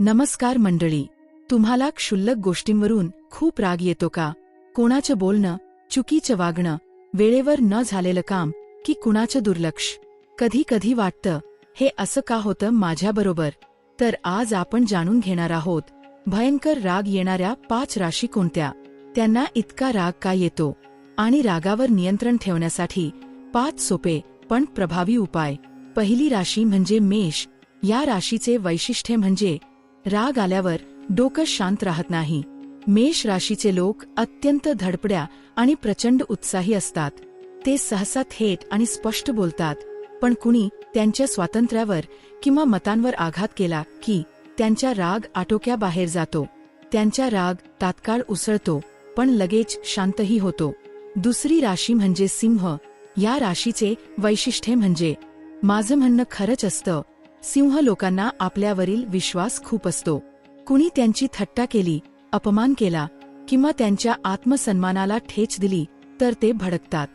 नमस्कार मंडळी. तुम्हाला क्षुल्लक गोष्टींवरून खूप राग येतो का? कोणाचं बोलणं चुकीचं वागणं वेळेवर न झालेलं काम की कुणाचं दुर्लक्ष? कधी कधी वाटतं हे असं का होतं माझ्याबरोबर? तर आज आपण जाणून घेणार आहोत भयंकर राग येणाऱ्या पाच राशी कोणत्या? त्यांना इतका राग का येतो? आणि रागावर नियंत्रण ठेवण्यासाठी पाच सोपे पण प्रभावी उपाय. पहिली राशी म्हणजे मेष. या राशीचे वैशिष्ट्य म्हणजे राग आल्यावर डोकं शांत राहत नाही. मेष राशीचे लोक अत्यंत धडपड्या आणि प्रचंड उत्साही असतात. ते सहसा थेट आणि स्पष्ट बोलतात. पण कुणी त्यांच्या स्वातंत्र्यावर किंवा मतांवर आघात केला की त्यांचा राग आटोक्याबाहेर जातो. त्यांचा राग तात्काळ उसळतो पण लगेच शांतही होतो. दुसरी राशी म्हणजे सिंह. या राशीचे वैशिष्ट्य म्हणजे माझं म्हणणं खरंच असतं सिंह लोकांना आपल्यावरील विश्वास खूप असतो. कुणी त्यांची थट्टा केली अपमान केला किंवा त्यांच्या आत्मसन्मानाला ठेच दिली तर ते भडकतात.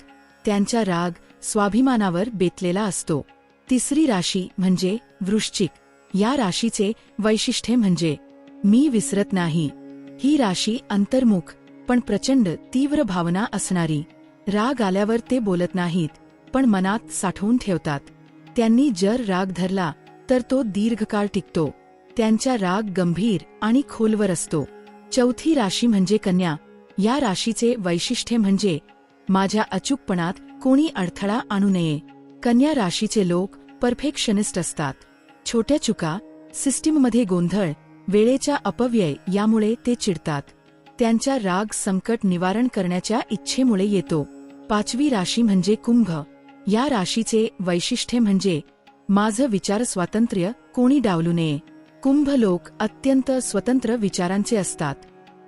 त्यांचा राग स्वाभिमानावर बेतलेला असतो. तिसरी राशी म्हणजे वृश्चिक. या राशीचे वैशिष्ट्य म्हणजे मी विसरत नाही. ही राशी अंतर्मुख पण प्रचंड तीव्र भावना असणारी. राग आल्यावर ते बोलत नाहीत पण मनात साठवून ठेवतात. त्यांनी जर राग धरला तर तो दीर्घकाळ टिकतो. त्यांचा राग गंभीर आणि खोलवर असतो. चौथी राशी म्हणजे कन्या. या राशीचे वैशिष्ट्य म्हणजे माझ्या अचूकपणात कोणी अडथळा आणू नये. कन्या राशीचे लोक परफेक्शनिस्ट असतात. छोट्या चुका सिस्टीममध्ये गोंधळ वेळेच्या अपव्यय यामुळे ते चिडतात. त्यांचा राग संकट निवारण करण्याच्या इच्छेमुळे येतो. पाचवी राशी म्हणजे कुंभ. या राशीचे वैशिष्ट्य म्हणजे माझं विचार स्वातंत्र्य कोणी डावलू नये. कुंभ लोक अत्यंत स्वतंत्र विचारांचे असतात.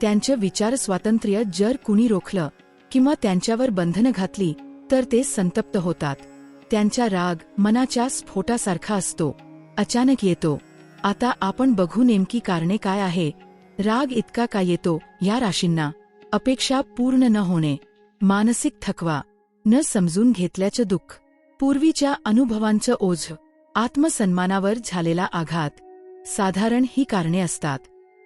त्यांचं विचार स्वातंत्र्य जर कुणी रोखलं किंवा त्यांच्यावर बंधनं घातली तर ते संतप्त होतात. त्यांचा राग मनाच्या स्फोटासारखा असतो. अचानक येतो. आता आपण बघू नेमकी कारणे काय आहे. राग इतका का येतो या राशींना? अपेक्षा पूर्ण न होणे. मानसिक थकवा. न समजून घेतल्याचं दुःख. पूर्वीच्या अनुभवांचं ओझ. आत्मसन्मानावर झालेला आघात. साधारण ही कारणे असतात.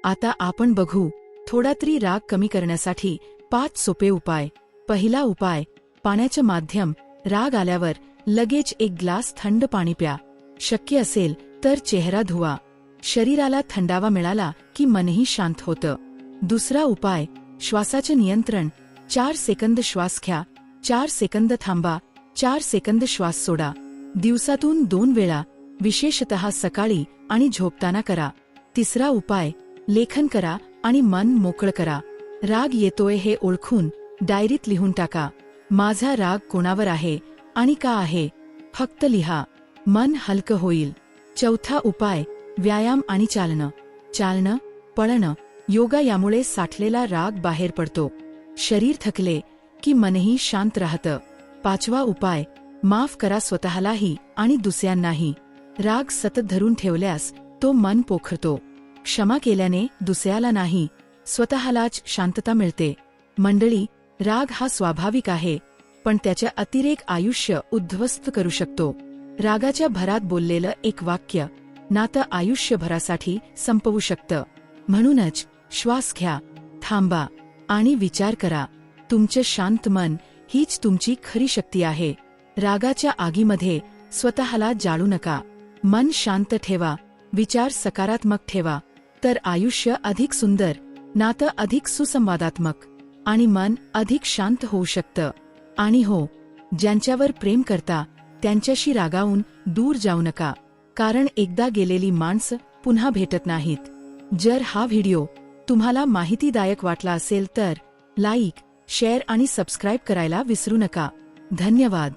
आता आपण बघू थोडा तरी राग कमी करण्यासाठी पाच सोपे उपाय. पहिला उपाय पाण्याचं माध्यम राग आल्यावर लगेच एक ग्लास थंड पाणी प्या. शक्य असेल तर चेहरा धुवा. शरीराला थंडावा मिळाला की मनही शांत होतं. दुसरा उपाय श्वासाचे नियंत्रण. चार सेकंद श्वास घ्या. चार सेकंद थांबा. चार सेकंद श्वास सोडा. दिवसातून दोन वेळा विशेषतः सकाळी आणि झोपताना करा. तिसरा उपाय लेखन करा आणि मन मोकळं करा. राग येतोय हे ओळखून डायरीत लिहून टाका. माझा राग कोणावर आहे आणि का आहे? फक्त लिहा. मन हलकं होईल. चौथा उपाय व्यायाम आणि चालणं. चालणं पळणं योगा यामुळे साठलेला राग बाहेर पडतो. शरीर थकले की मनही शांत राहतं. पाचवा उपाय माफ करा स्वतःलाही आणि दुसऱ्यांनाही. राग सतत धरून ठेवल्यास तो मन पोखरतो. क्षमा केल्याने दुसऱ्याला नाही स्वतःलाच शांतता मिळते. मंडळी राग हा स्वाभाविक आहे पण त्याच्या अतिरेक आयुष्य उद्ध्वस्त करू शकतो. रागाच्या भरात बोललेलं एक वाक्य नातं आयुष्यभरासाठी संपवू शकतं. म्हणूनच श्वास घ्या थांबा आणि विचार करा. तुमचं शांत मन हीच तुमची खरी शक्ती आहे. रागाच्या आगीमध्ये स्वतःला जाळू नका. मन शांत ठेवा. विचार सकारात्मक ठेवा. तर आयुष्य अधिक सुंदर नातं अधिक सुसंवादात्मक आणि मन अधिक शांत होऊ शकतं. आणि हो ज्यांच्यावर प्रेम करता त्यांच्याशी रागावून दूर जाऊ नका. कारण एकदा गेलेली माणसं पुन्हा भेटत नाहीत. जर हा व्हिडिओ तुम्हाला माहितीदायक वाटला असेल तर लाईक शेअर आणि सबस्क्राईब करायला विसरू नका. धन्यवाद.